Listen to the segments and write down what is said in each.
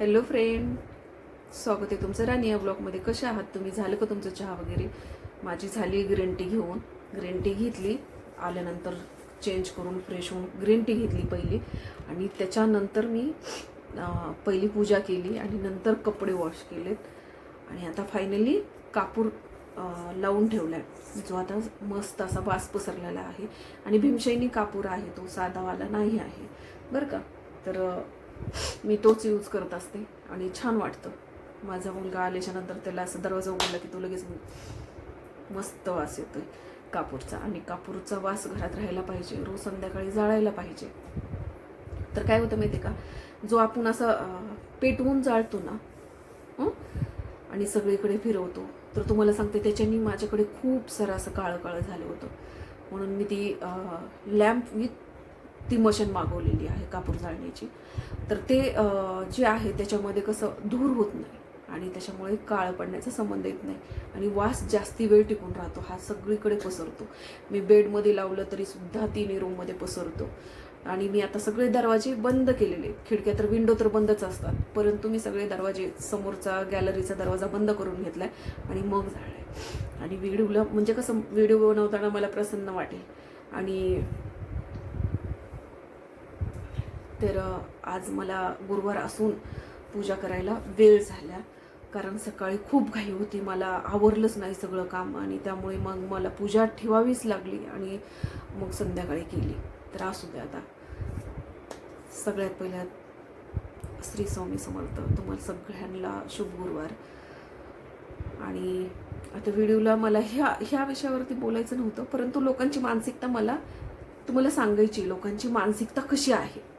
Hello friend स्वागत आहे तुमचं राणी या ब्लॉगमध्ये कसे आहात तुम्ही? झालं का तुमचं चहा वगैरे? माझी झाली ग्रीन टी घेऊन. ग्रीन टी घेतली. आल्यानंतर चेंज करून फ्रेश होऊन ग्रीन टी घेतली पहिली. आणि त्याच्यानंतर मी पहिली पूजा केली आणि नंतर कपडे वॉश केलेत. आणि आता फायनली कापूर लावून ठेवला आहे जो आता मस्त असा वास पसरलेला आहे. आणि भीमशैनी कापूर आहे. तो साधावाला नाही आहे. बरं का? तर मी तोच यूज करत असते आणि छान वाटतं. माझा मुलगा आल्याच्यानंतर त्याला असं दरवाजा उघडला की तो लगेच मस्त वास येतोय. कापूरचा आणि कापूरचा वास घरात राहायला पाहिजे रोज संध्याकाळी जाळायला पाहिजे. तर काय होतं माहिती का? जो आपण असं पेटवून जाळतो ना आणि सगळीकडे फिरवतो तर तुम्हाला सांगते त्याच्यानी माझ्याकडे खूप सारं असं काळं काळं झालं होतं. म्हणून मी ती लॅम्प विथ ती मशीन मागवलेली आहे कापूर जाळण्याची. तर ते जे आहे त्याच्यामध्ये कसं धूर होत नाही आणि त्याच्यामुळे काळ पडण्याचा संबंध येत नाही आणि वास जास्ती वेळ टिकून राहतो. हा सगळीकडे पसरतो. मी बेडमध्ये लावलं तरी सुद्धा तिन्ही रूममध्ये पसरतो. आणि मी आता सगळे दरवाजे बंद केलेले. खिडक्या तर विंडो तर बंदच असतात. परंतु मी सगळे दरवाजे समोरचा गॅलरीचा दरवाजा बंद करून घेतलाय आणि मग झालाय. आणि व्हिडिओला म्हणजे कसं व्हिडिओ बनवताना मला प्रसन्न वाटेल. आणि तर आज मला गुरुवार असून पूजा करायला वेळ झाला. कारण सकाळी खूप घाई होती. मला आवरलंच नाही सगळं काम आणि त्यामुळे मग मला पूजा ठेवावीच लागली आणि मग संध्याकाळी केली. तर असू द्या आता. सगळ्यात पहिल्या श्री स्वामी समर्थ तुम्हाला सगळ्यांना शुभ गुरुवार. आणि आता व्हिडिओला मला ह्या ह्या विषयावरती बोलायचं नव्हतं परंतु लोकांची मानसिकता मला तुम्हाला सांगायची लोकांची मानसिकता कशी आहे?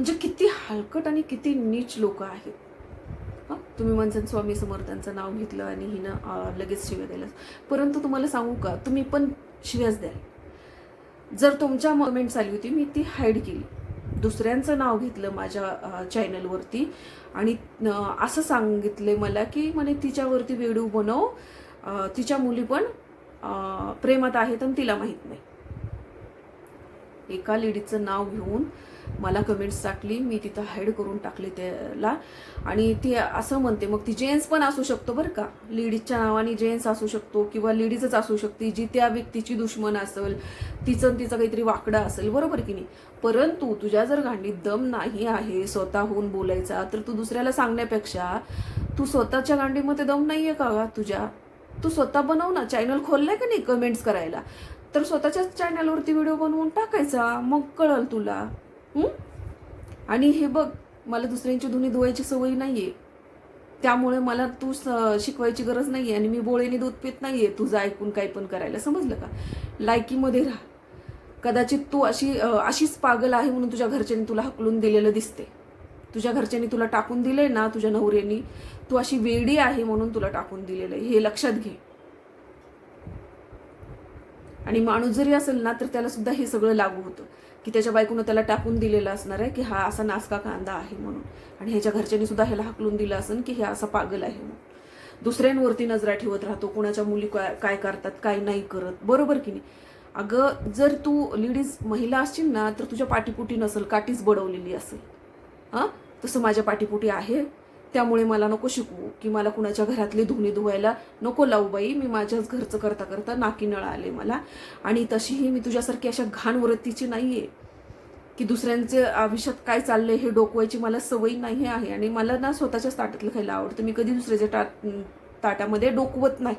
म्हणजे किती हलकट आणि किती नीच लोक आहेत. हां तुम्ही म्हणसान स्वामी समर्थांचं नाव घेतलं आणि हिनं लगेच शिव्या द्यायला परंतु तुम्हाला सांगू का तुम्ही पण शिव्याच द्याल. जर तुमच्या मोमेंट्स आली होती मी ती हाईड केली. दुसऱ्यांचं नाव घेतलं माझ्या चॅनलवरती आणि असं सांगितले मला की म्हणे तिच्यावरती व्हिडिओ बनव तिच्या मुली पण प्रेमात आहेत आणि तिला माहीत नाही. एका लेडीचं नाव घेऊन मला कमेंट्स टाकली. मी तिथं हाईड करून टाकले त्याला. आणि ती असं म्हणते मग ती जेन्ट्स पण असू शकतो बरं का? लेडीजच्या नावाने जेन्ट्स असू शकतो किंवा लेडीजच असू शकते जी त्या व्यक्तीची दुश्मन असेल तिचं तिचं काहीतरी वाकडं असेल. बरोबर की नाही? परंतु तुझ्या जर गांडीत दम नाही आहे स्वतःहून बोलायचा तर तू दुसऱ्याला सांगण्यापेक्षा तू स्वतःच्या गांडीमध्ये दम नाही आहे का तुझ्या? तू स्वतः बनव ना. चॅनल खोललाय का नाही कमेंट्स करायला? तर स्वतःच्याच चॅनलवरती व्हिडिओ बनवून टाकायचा. मग कळल तुला. आणि हे बघ मला दुसऱ्यांची धुणी धुवायची सवय नाही आहे त्यामुळे मला तू स- शिकवायची गरज नाही आहे आणि मी बोळेने दूध पित आहे तुझं ऐकून काही पण करायला. समजलं का? लायकीमध्ये राहा. कदाचित तू अशी अशीच पागल आहे म्हणून तुझ्या घरच्यांनी तुला हकलून दिलेलं दिसते. तुझ्या घरच्यांनी तुला टाकून दिलंय ना तुझ्या नवऱ्यानी? तू अशी वेडी आहे म्हणून तुला टाकून दिलेलं आहे. हे लक्षात घे. आणि माणूस जरी असेल ना तर त्याला सुद्धा हे सगळं लागू होतं. की त्याच्या बायकोनं त्याला टाकून दिलेलं असणार आहे की हा असा नासका कांदा आहे म्हणून. आणि ह्याच्या घरच्यांनी सुद्धा ह्याला हाकलून दिलं असेल की हे असा पागल आहे म्हणून. दुसऱ्यांवरती नजरा ठेवत राहतो कुणाच्या मुली काय काय करतात काय नाही करत. बरोबर की नाही? अगं जर तू लेडीज महिला असशील ना तर तुझ्या पाठीपुटी नसेल काठीच बडवलेली असेल. हां? तसं माझ्या पाठीपुटी आहे. त्यामुळे मला नको शिकवू की मला कुणाच्या घरातली धुणी धुवायला नको लावू बाई. मी माझ्याच घरचं करता करता नाकी नळ आले मला. आणि तशीही मी तुझ्यासारखी अशा घाण वृत्तीची नाही आहे की दुसऱ्यांचे आयुष्यात काय चाललंय हे डोकवायची मला सवय नाही आहे. आणि मला ना स्वतःच्याच ताटातलं खायला आवडतं. मी कधी दुसऱ्याच्या टाट ताटामध्ये डोकवत नाही.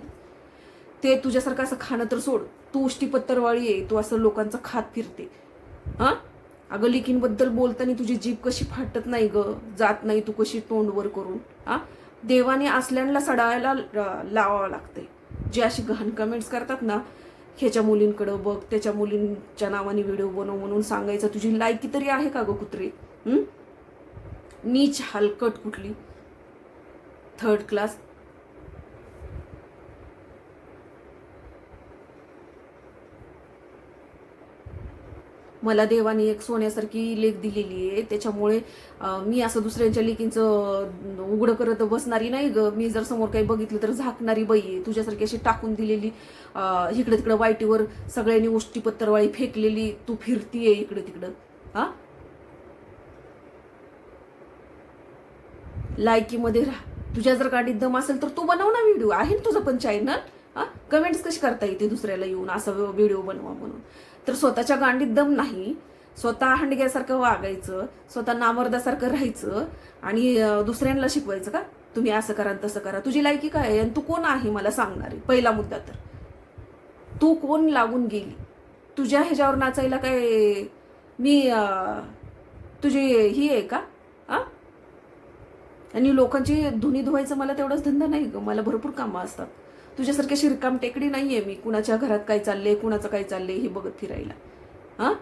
ते तुझ्यासारखं असं खाणं तर सोड. तू उष्टीपत्तरवाळी आहे. तू असं लोकांचं खात फिरते. हां? अगं लिखींबद्दल बोलताना तुझी जीभ कशी फाटत नाही ग? जात नाही तू कशी तोंडवर करून हा? देवाने आसल्यांना सडायला लावावं लागते जे अशी घाण कमेंट्स करतात ना ह्याच्या मुलींकडं बघ त्याच्या मुलींच्या नावाने व्हिडिओ बनव म्हणून सांगायचं. तुझी लायकी तरी आहे का ग कुत्रे? नीच हलकट कुठली. थर्ड क्लास मला देवाने एक सोन्यासारखी लेख दिलेली आहे. त्याच्यामुळे मी असं दुसऱ्यांच्या लेखींचं उघडं करत बसणारी नाही ग. मी जर समोर काही बघितलं तर झाकणारी बाई आहे. तुझ्यासारखी अशी टाकून दिलेली इकडे तिकडं वाईटीवर सगळ्यांनी उष्टी पत्तरवाळी फेकलेली तू फिरतीये इकडे तिकडं हा? लायकीमध्ये राहा. तुझ्या जर गाडीत दम असेल तर तू बनव ना व्हिडिओ. आहे ना तुझं पण चॅनल हा? कमेंट्स कशी करता येते दुसऱ्याला येऊन असा व्हिडिओ बनवा म्हणून. तर स्वतःच्या गांडीत दम नाही. स्वतः हंडग्यासारखं वागायचं स्वतः नामर्दासारखं राहायचं आणि दुसऱ्यांना शिकवायचं का? तुम्ही असं करा तसं करा. तुझी लायकी काय आहे? आणि तू कोण आहे मला सांगणारी? पहिला मुद्दा तर. तू कोण लागून गेली? तुझ्या ह्याच्यावर नाचायला काय मी तुझी ही आहे का? आ आणि लोकांची धुनी धुवायचं मला तेवढाच धंदा नाही ग. मला भरपूर कामं असतात. तुझ्यासारख्या शिरकाम टेकडी नाही आहे मी. कुणाच्या घरात काय चालले कुणाचं काय चालले हे बघत फिरायला. हां?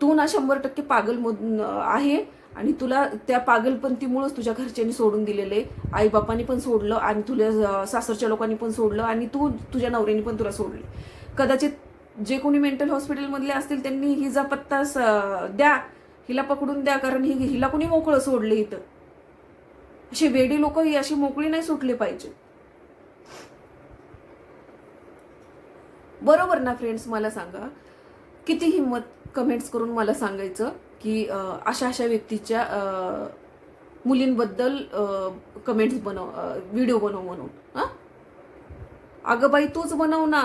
तू ना शंभर टक्के पागल आहे आणि तुला त्या पागलपंथीमुळंच तुझ्या घरच्यांनी सोडून दिलेले. आई बापांनी पण सोडलं आणि तुला सासरच्या लोकांनी पण सोडलं आणि तू तुझ्या नवऱ्याने पण तुला सोडले. कदाचित जे कोणी मेंटल हॉस्पिटलमधले असतील त्यांनी हिचा पत्ता स- द्या. हिला पकडून द्या कारण ही हिला कोणी मोकळं सोडले इथं. अशी वेडी लोक ही अशी मोकळी नाही सुटली पाहिजे बरोबर ना फ्रेंड्स मला सांगा. किती हिंमत कमेंट्स करून मला सांगायचं की अशा अशा व्यक्तीच्या मुलींबद्दल कमेंट्स बनव व्हिडिओ बनव म्हणून हां? अगं बाई तूच बनव ना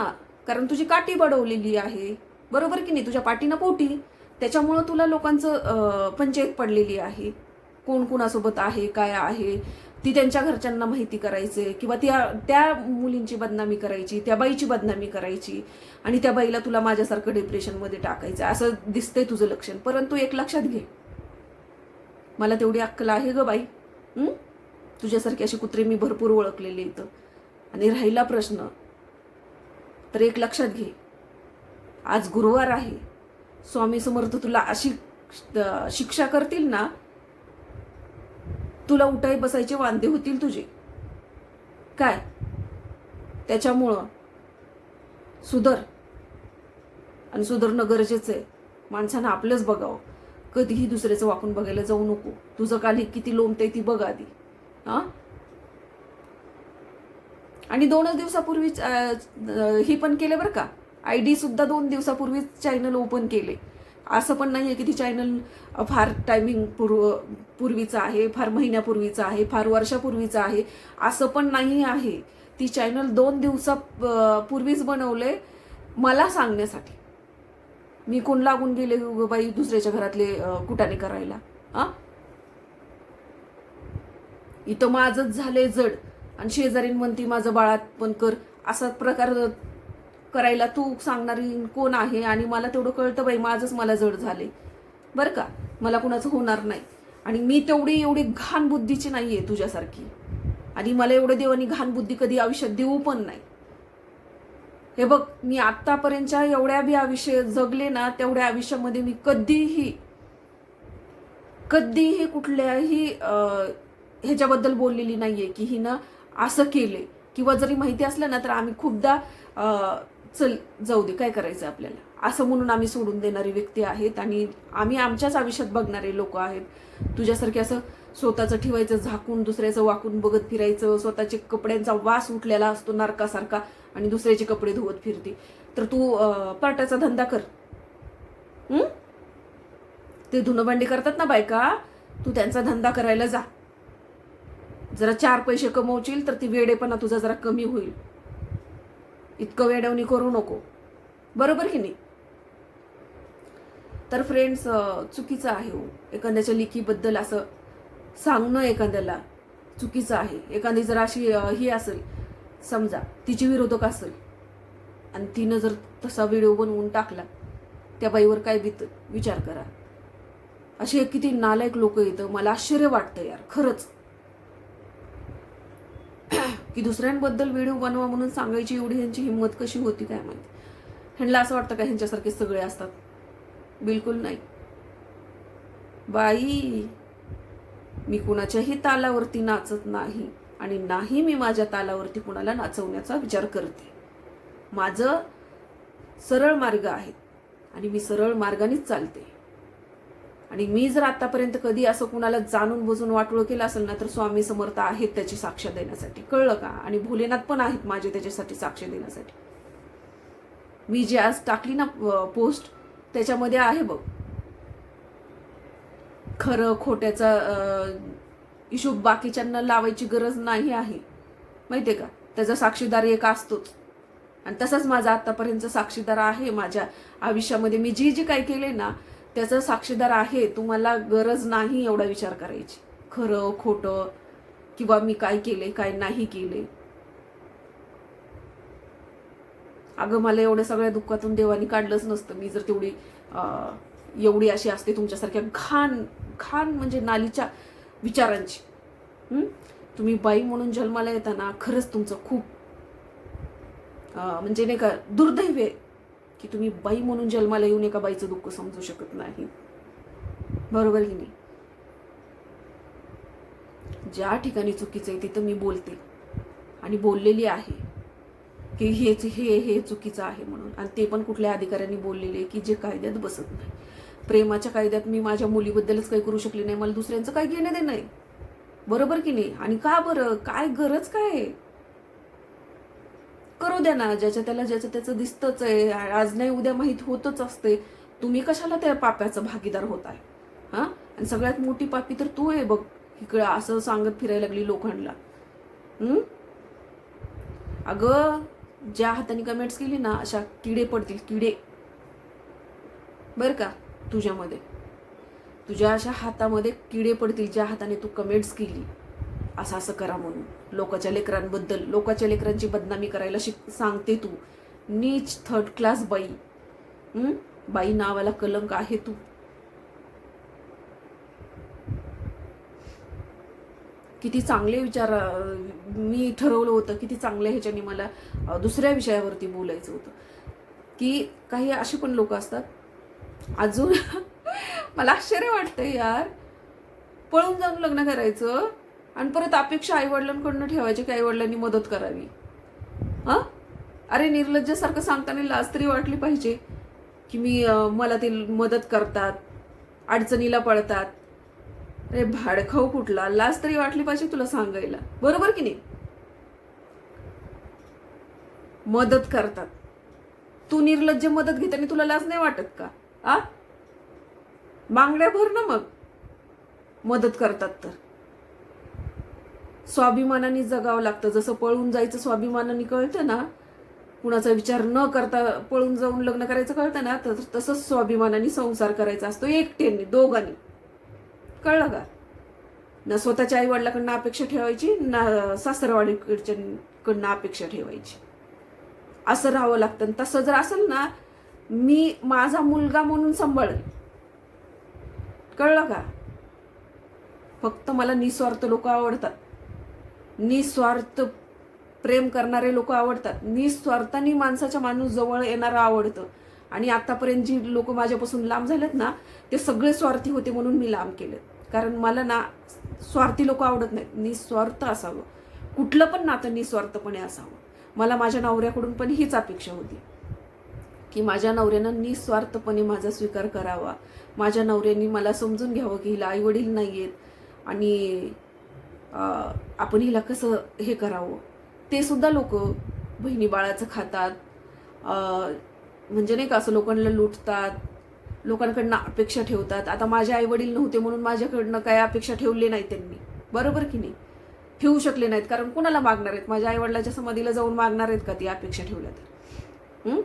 कारण तुझी काठी बडवलेली आहे. बरोबर की नाही? तुझ्या पाठीनं पोटी. त्याच्यामुळं तुला लोकांचं पंचायत पडलेली आहे. कोण कोणासोबत आहे काय आहे? ती त्यांच्या घरच्यांना माहिती करायचे किंवा त्या त्या मुलींची बदनामी करायची त्या बाईची बदनामी करायची आणि त्या बाईला तुला माझ्यासारखं डिप्रेशनमध्ये टाकायचं असं दिसतंय तुझं लक्षण. परंतु एक लक्षात घे. मला तेवढी अक्कल आहे ग बाई. तुझ्यासारखी अशी कुत्रे मी भरपूर ओळखलेले इथं आणि राहिला प्रश्न. तर एक लक्षात घे. आज गुरुवार आहे. स्वामी समर्थ तुला अशी शिक्षा करतील ना तुला उठाई बसायचे वांदे होतील तुझे. काय? त्याच्यामुळं सुधर. आणि सुधरणं गरजेचं आहे. माणसानं आपलंच बघावं. कधीही दुसऱ्याचं वाकून बघायला जाऊ नको. तुझं काल किती लोंबतंय ती बघ आधी. हां? आणि दोनच दिवसापूर्वीच हे ही पण केले बरं का? आय डी सुद्धा दोन दिवसापूर्वीच चॅनल ओपन केले असं पण नाही आहे की ती चॅनल फार टायमिंग पूर्व पूर्वीचं आहे फार महिन्यापूर्वीचं आहे फार वर्षापूर्वीचं आहे असं पण नाही आहे. ती चॅनल दोन दिवसा पूर्वीच बनवले मला सांगण्यासाठी. मी कोण लागून गेले उगं बाई दुसऱ्याच्या घरातले कुटाने करायला? आ इथं माझंच झालंय जड. आणि शेजारीन म्हणती माझं बाळात पण कर. असा प्रकार करायला तू सांगणारी कोण आहे आणि मला तेवढं कळतं बाई माझंच मला जड झाले बरं का? मला कुणाचं होणार नाही. आणि मी तेवढी एवढी घाण बुद्धीची नाही आहे तुझ्यासारखी. आणि मला एवढं देवानी घाण बुद्धी कधी आयुष्यात देऊ पण नाही. हे बघ मी आत्तापर्यंतच्या एवढ्या बी आयुष्य जगले ना तेवढ्या आयुष्यामध्ये मी कधीही कधीही कुठल्याही ह्याच्याबद्दल बोललेली नाही आहे की हिनं असं केले किंवा जरी माहिती असलं ना तर आम्ही खूपदा चल जाऊ दे काय करायचं आपल्याला? असं म्हणून आम्ही सोडून देणारी व्यक्ती आहेत आणि आम्ही आमच्याच आयुष्यात बघणारे लोक आहेत. तुझ्यासारखे असं स्वतःचं ठेवायचं झाकून दुसऱ्याचं वाकून बघत फिरायचं स्वतःचे कपड्यांचा वास उठलेला असतो नारकासारखा आणि दुसऱ्याचे कपडे धुवत फिरते. तर तू अं, पार्टाचा धंदा कर. हं? ते धुणंभांडी करतात ना बायका? तू त्यांचा धंदा करायला जा. जरा चार पैसे कमवशील तर ती वेडेपणा तुझा जरा कमी होईल. इतकं वेडवणी करू नको. बरोबर की नाही? तर फ्रेंड्स चुकीचं आहे हो. एखाद्याच्या लिखीबद्दल असं सांगणं एखाद्याला चुकीचं आहे. एखादी जर अशी ही असेल समजा तिची विरोधक असेल आणि तिनं जर तसा व्हिडिओ बनवून टाकला त्या बाईवर काय वित विचार करा. असे किती नालायक लोक येतं मला आश्चर्य वाटतं यार खरंच. की दुसऱ्यांबद्दल व्हिडिओ बनवा म्हणून सांगायची एवढी ह्यांची हिंमत कशी होती काय माहिती? ह्यांना असं वाटतं का ह्यांच्यासारखे सगळे असतात? बिलकुल नाही. बाई मी कुणाच्याही तालावरती नाचत नाही आणि नाही मी माझ्या तालावरती कुणाला नाचवण्याचा विचार करते. माझं सरळ मार्ग आहे आणि मी सरळ मार्गानेच चालते. आणि मी जर आतापर्यंत कधी असं कुणाला जाणून बुजून वाटोळ केलं असेल ना तर स्वामी समर्थ आहेत त्याची साक्ष देण्यासाठी. कळलं का? आणि भोलेनाथ पण आहेत माझे त्याच्यासाठी साक्ष देण्यासाठी. मी जी आज टाकली ना पोस्ट त्याच्यामध्ये आहे बघ. खरं खोट्याचा हिशोब बाकीच्यांना लावायची गरज नाही आहे. माहितीये का? त्याचा साक्षीदार एक असतोच. आणि तसाच माझा आतापर्यंत साक्षीदार आहे. माझ्या आयुष्यामध्ये मी जी जी काय केले ना त्याचा साक्षीदार आहे तुम्हाला गरज नाही एवढा विचार करायची. खरं खोटं किंवा मी काय केले काय नाही केले. अगं मला एवढ्या सगळ्या दुःखातून देवानी काढलंच नसतं. मी जर तेवढी एवढी अशी असते तुमच्यासारख्या घाण घाण म्हणजे नालीच्या विचारांची. तुम्ही बाई म्हणून जन्माला येताना खरंच तुमचं खूप म्हणजे नाही का दुर्दैव आहे. की तुम्ही बाई म्हणून जन्माला येऊन एका बाईचं दुःख समजू शकत नाही. बरोबर की नाही? ज्या ठिकाणी चुकीचं आहे तिथं मी बोलते. आणि बोललेली आहे की हेच हे हे चुकीचं आहे म्हणून. आणि ते पण कुठल्या अधिकाऱ्यांनी बोललेले की जे कायद्यात बसत नाही. प्रेमाच्या कायद्यात मी माझ्या मुलीबद्दलच काही करू शकले नाही. मला दुसऱ्यांचं काही घेणं देणं नाही. बरोबर की नाही? आणि का बरं? काय गरज काय आहे? करू द्या ना ज्याच्या त्याला ज्याचं त्याचं दिसतच आहे आज नाही उद्या माहीत होतच असते. तुम्ही कशाला त्या पाप्याचा भागीदार होत आहे हा? आणि सगळ्यात मोठी पापी तर तू आहे बघ इकडं असं सांगत फिरायला लागली लोखंडला. अगं ज्या हाताने कमेंट्स केली ना अशा किडे पडतील किडे. बर का तुझ्यामध्ये. तुझ्या अशा हातामध्ये किडे पडतील ज्या हाताने तू कमेंट्स केली. असं असं करा म्हणून. लोकांच्या लेकरांबद्दल लोकांच्या लेकरांची बदनामी करायला शिक सांगते तू. नीच थर्ड क्लास बाई. बाई नावाला कलंक आहे तू. किती चांगले विचार मी ठरवलं होतं किती चांगल्या ह्याच्याने मला दुसऱ्या विषयावरती बोलायचं होतं. की काही असे पण लोक असतात. अजून मला आश्चर्य वाटतं यार. पळून जाऊन लग्न करायचं? आणि परत अपेक्षा आईवडिलांकडनं ठेवायची की आईवडिलांनी मदत करावी. हां? अरे निर्लज्जासारखं सांगताना लाज तरी वाटली पाहिजे की मी मला ते मदत करतात अडचणीला पळतात. अरे भाडखाऊ कुठला? लाज तरी वाटली पाहिजे तुला सांगायला. बरोबर की नाही? मदत करतात. तू निर्लज्ज मदत घेताना तुला लाज नाही वाटत का? आ? मांगड्या भर ना मग. मदत करतात तर. स्वाभिमानाने जगावं लागतं. जसं पळून जायचं स्वाभिमानाने कळतं ना कुणाचा विचार न करता पळून जाऊन लग्न करायचं कळतं ना तर तसंच स्वाभिमानाने संसार करायचा असतो एकट्याने दोघांनी. कळलं का? ना स्वतःच्या आईवडिलाकडनं अपेक्षा ठेवायची ना सासरवाडीकडच्या अपेक्षा ठेवायची. असं राहावं लागतं. आणि तसं जर असेल ना मी माझा मुलगा म्हणून सांभाळेल कळलं का? फक्त मला निस्वार्थ लोक आवडतात. निस्वार्थ प्रेम करणारे लोक आवडतात. निस्वार्थाने माणसाच्या माणूस जवळ येणारं आवडतं. आणि आतापर्यंत जी लोक माझ्यापासून लांब झालेत ना ते सगळे स्वार्थी होते म्हणून मी लांब केले कारण मला ना स्वार्थी लोक आवडत नाहीत. निस्वार्थ असावं. कुठलं पण नातं निस्वार्थपणे असावं. मला माझ्या नवऱ्याकडून पण हीच अपेक्षा होती. की माझ्या नवऱ्यानं निस्वार्थपणे माझा स्वीकार करावा. माझ्या नवऱ्याने मला समजून घ्यावं की हिला आईवडील नाही आहेत आणि आपण हिला कसं हे करावं? ते सुद्धा लोक बहिणी बाळाचं खातात. म्हणजे नाही का असं लोकांना लुटतात. लोकांकडनं अपेक्षा ठेवतात. आता माझे आई वडील नव्हते म्हणून माझ्याकडनं काय अपेक्षा ठेवले नाही त्यांनी. बरोबर की नाही? ठेवू शकले नाहीत. कारण कुणाला मागणार आहेत? माझ्या आई वडिलाच्या समाधीला जाऊन मागणार आहेत का ती अपेक्षा ठेवल्या तर?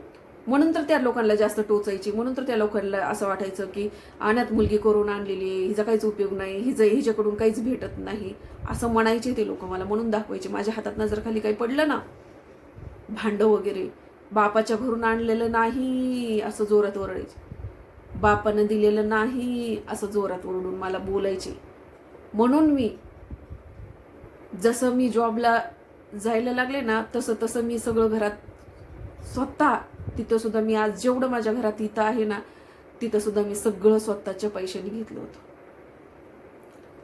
म्हणून तर त्या लोकांना जास्त टोचायची म्हणून तर त्या लोकांना असं वाटायचं की अनाथ मुलगी करून आणलेली आहे हिचा काहीच उपयोग नाही हिचं हिच्याकडून काहीच भेटत नाही असं म्हणायचे ते लोक मला म्हणून दाखवायचे. माझ्या हातात जर खाली काही पडलं ना भांडं वगैरे बापाच्या घरून आणलेलं नाही असं जोरात ओरडायचे. बापानं दिलेलं नाही असं जोरात ओरडून मला बोलायचे. म्हणून मी जसं मी जॉबला जायला लागले ना तसं तसं मी सगळं घरात स्वतः तिथं सुद्धा मी आज जेवढं माझ्या घरात इथं आहे ना तिथं सुद्धा मी सगळं स्वतःच्या पैशाने घेतलं होतं.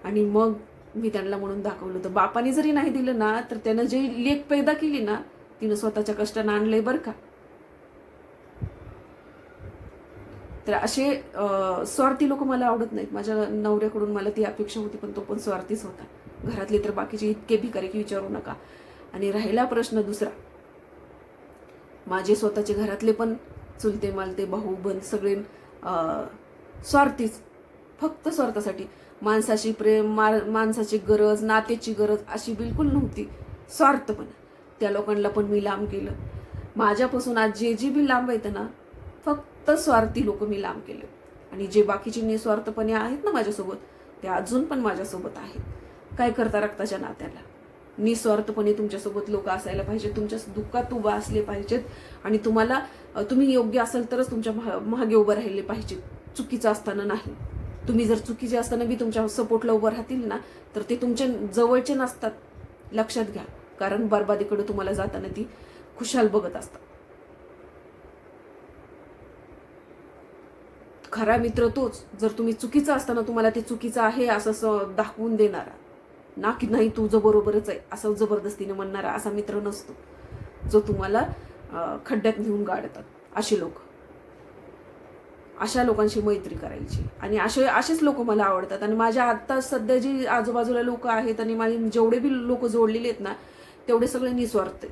आणि मग मी त्यांना म्हणून दाखवलं होतं. बापाने जरी नाही दिलं ना तर त्यानं जे लेख पैदा केली ना तिनं स्वतःच्या कष्टानं आणलंय बरं का. तर असे स्वार्थी लोक मला आवडत नाहीत. माझ्या नवऱ्याकडून मला ती अपेक्षा होती पण तो पण स्वार्थीच होता. घरातले तर बाकीचे इतके भिकारी की विचारू नका. आणि राहिला प्रश्न दुसरा. माझे स्वतःचे घरातले पण चुलते मालते भाऊ बंद सगळे स्वार्थीच. फक्त स्वार्थासाठी. माणसाची प्रेम मा माणसाची गरज नात्याची गरज अशी बिलकुल नव्हती. स्वार्थपणा त्या लोकांना पण मी लांब केलं. माझ्यापासून आज जे जे बी लांब आहेत ना फक्त स्वार्थी लोक मी लांब केले. आणि जे बाकीचे निस्वार्थपणे आहेत ना माझ्यासोबत ते अजून पण माझ्यासोबत आहेत. काय करता रक्ताच्या नात्याला? निस्वार्थपणे तुमच्यासोबत लोक असायला पाहिजेत. तुमच्या दुःखात उभा असले पाहिजेत. आणि तुम्हाला तुम्ही योग्य असाल तरच तुमच्या महा- मागे उभं राहिले पाहिजेत. चुकीचं असताना नाही. तुम्ही जर चुकीचे असताना बी तुमच्या सपोर्टला उभं राहतील ना तर ते तुमच्या जवळचे नसतात. लक्षात घ्या. कारण बर्बादीकडे तुम्हाला जाताना ती खुशाल बघत असतात. खरा मित्र तोच. जर तुम्ही चुकीचं असताना तुम्हाला ते चुकीचं आहे असं दाखवून देणारा. ना की नाही तुझं बरोबरच आहे असं जबरदस्तीने म्हणणारा असा मित्र नसतो. जो तुम्हाला खड्ड्यात नेऊन गाडतात असे लोक. अशा लोकांशी मैत्री करायची. आणि असे असेच लोक मला आवडतात. आणि माझ्या आत्ता सध्या जी आजूबाजूला लोक आहेत आणि माझे जेवढे बी लोक जोडलेले आहेत ना तेवढे सगळे निस्वार्थ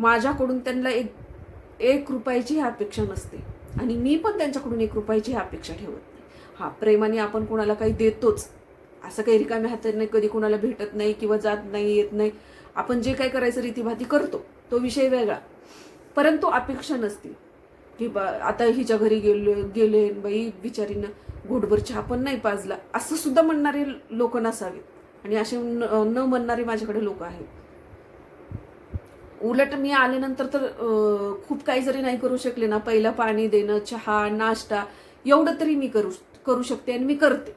माझ्याकडून त्यांना एक एक रुपयाची अपेक्षा नसते. आणि मी पण त्यांच्याकडून एक रुपयाची अपेक्षा ठेवत नाही. हा प्रेमाने आपण कोणाला काही देतोच. असं काही रिकाम्या हाताने कधी कोणाला भेटत नाही किंवा जात नाही येत नाही. आपण जे काय करायचं रीतीभाती करतो तो विषय वेगळा. परंतु अपेक्षा नसते. की बा आता हिच्या घरी गेलो गेले बाई बिचारीनं घोटभर चहा पण नाही पाजला. असं सुद्धा म्हणणारे लोक नसावेत. आणि असे न म्हणणारे माझ्याकडे लोक आहेत. उलट मी आल्यानंतर तर खूप काही जरी नाही करू शकले ना पहिलं पाणी देणं चहा नाश्ता एवढं तरी मी करू करू शकते आणि मी करते.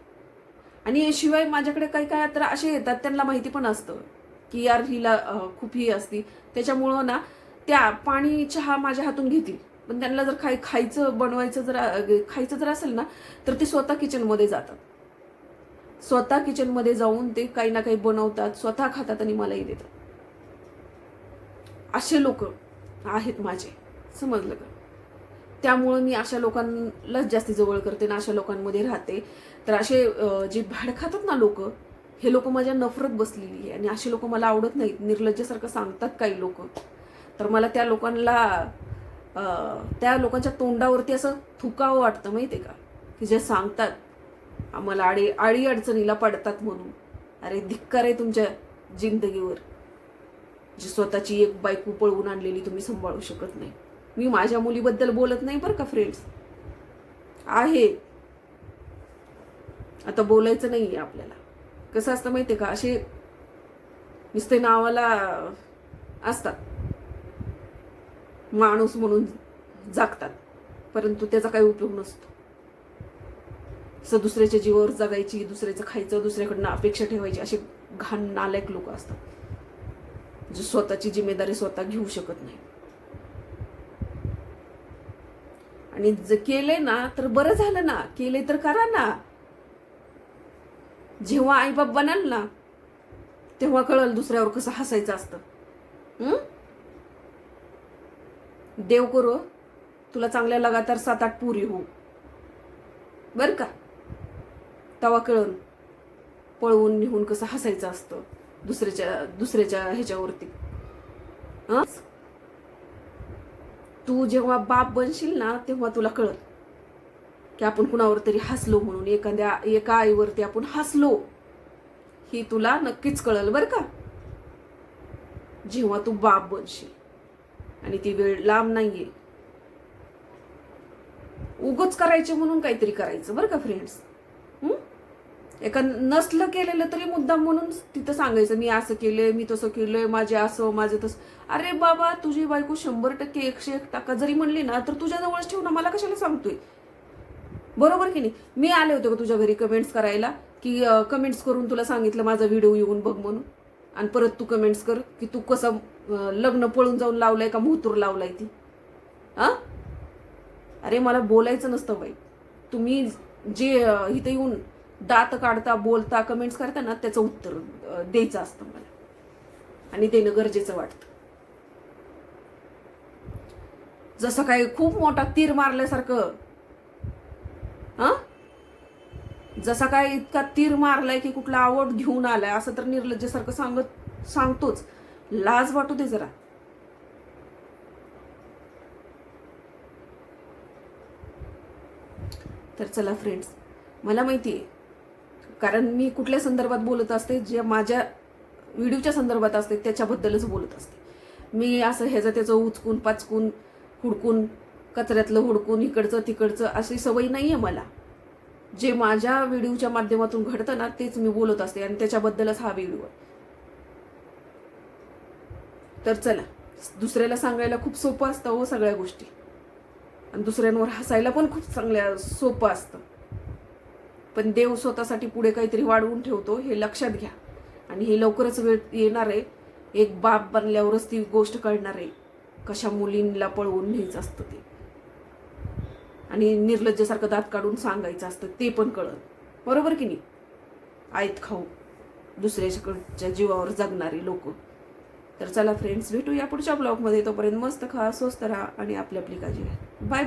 आणि शिवाय माझ्याकडे काही काय तर असे येतात त्यांना माहिती पण असतं की यार हिला खूप ही असती. त्याच्यामुळं ना त्या पाणी चहा माझ्या हातून घेतील. पण त्यांना जर खाय खायचं बनवायचं जर खायचं जर असेल ना तर ते स्वतः किचनमध्ये जातात. स्वतः किचनमध्ये जाऊन ते काही ना काही बनवतात स्वतः खातात आणि मलाही देतात. असे लोक आहेत माझे. समजलं का? त्यामुळं मी अशा लोकांनाच जास्ती जवळ करते ना अशा लोकांमध्ये राहते. तर असे जे भाड खातात ना लोक हे लोक माझ्या नफरत बसलेली आहे आणि असे लोक मला आवडत नाहीत. निर्लज्जसारखं सांगतात काही लोक. तर मला त्या लोकांना त्या लोकांच्या तोंडावरती असं थुकावं वाटतं माहिती आहे का? की जे सांगतात. आम्हाला आडी आडी अडचणीला पडतात म्हणून. अरे धिक्कार आहे तुमच्या जिंदगीवर. जी स्वतःची एक बायको पळवून आणलेली तुम्ही सांभाळू शकत नाही. मी माझ्या मुलीबद्दल बोलत नाही बरं का फ्रेंड्स आहे. आता बोलायचं नाही आहे आपल्याला. कसं असतं माहितीये का असे नुसते नावाला असतात. माणूस म्हणून जागतात परंतु त्याचा काही उपयोग नसतो. असं दुसऱ्याच्या जीवावर जगायची दुसऱ्याचं खायचं दुसऱ्याकडनं अपेक्षा ठेवायची असे घाण नालायक लोक असतात. जे स्वतःची जिम्मेदारी स्वतः घेऊ शकत नाही. आणि जर केले ना तर बरं झालं ना. केले तर करा ना. जेव्हा आईबाप बनाल ना तेव्हा कळल दुसऱ्यावर कसं हसायचं असतं. देव करो तुला चांगल्या लगातार सात आठ पुरी हो बर का? तवा कळन पळवून निघून कसं हसायचं असतं दुसऱ्याच्या दुसऱ्याच्या ह्याच्यावरती. हां? तू जेव्हा बाप बनशील ना तेव्हा तुला कळत की आपण कुणावर तरी हसलो म्हणून एखाद्या एका आईवरती आपण हसलो ही तुला नक्कीच कळल बर का. जेव्हा तू बाप बनशील आणि ती वेळ लांब नाहीये उगच करायचे म्हणून काहीतरी करायचं बरं का फ्रेंड्स एका नसलं केलेलं तरी मुद्दाम म्हणून तिथं सांगायचं मी असं केलंय मी तसं केलंय माझे असं माझं तसं. अरे बाबा तुझी बायको शंभर टक्के एकशे एक टक्का जरी म्हणली ना तर तुझ्याजवळच ठेव ना मला कशाला सांगतोय? बरोबर की नाही? मी आले होते का तुझ्या घरी कमेंट्स करायला की कमेंट्स करून तुला सांगितलं माझा व्हिडिओ येऊन बघ म्हणून? आणि परत तू कमेंट्स कर की तू कसं लग्न पळून जाऊन लावलंय का मुहतूर लावलाय ती? हां? अरे मला बोलायचं नसतं बाई. तुम्ही जे इथे इथं येऊन दात काढता बोलता कमेंट्स करता ना त्याचं उत्तर द्यायचं असतं मला. आणि देणं गरजेचं वाटतं. जसं काही खूप मोठा तीर मारल्यासारखं हां जसा काय इतका तीर मारलाय की कुठला आवड घेऊन आलाय असं तर निर्लज्जासारखं सांगत सांगतोच. लाज वाटू दे जरा. तर चला फ्रेंड्स मला माहिती आहे कारण मी कुठल्या संदर्भात बोलत असते जे माझ्या व्हिडिओच्या संदर्भात असते त्याच्याबद्दलच बोलत असते. मी असं ह्याचं त्याचं उचकून पाचकून हुडकून कचऱ्यातलं हुडकून इकडचं तिकडचं अशी सवय नाही आहे मला. जे माझ्या व्हिडिओच्या माध्यमातून घडतं ना तेच मी बोलत असते आणि त्याच्याबद्दलच हा व्हिडिओ आहे. तर चला दुसऱ्याला सांगायला खूप सोपं असतं हो सगळ्या गोष्टी. आणि दुसऱ्यांवर हसायला पण खूप चांगल्या सोपं असतं. पण देव स्वतःसाठी पुढे काहीतरी वाढवून ठेवतो हे लक्षात घ्या. आणि हे लवकरच वेळ येणार आहे. एक बाप बनल्यावरच ती गोष्ट कळणार आहे. कशा मुलींना पळवून न्यायचं असतं ते. आणि निर्लज्जासारखं दात काढून सांगायचं असतं ते पण कळत बरोबर की नाही? आयत खाऊ. दुसऱ्याच्या जीवावर जगणारे लोक. तर चला फ्रेंड्स भेटू या पुढच्या ब्लॉगमध्ये तोपर्यंत मस्त खा स्वस्त राहा आणि आपली आपली काळजी घ्या. बाय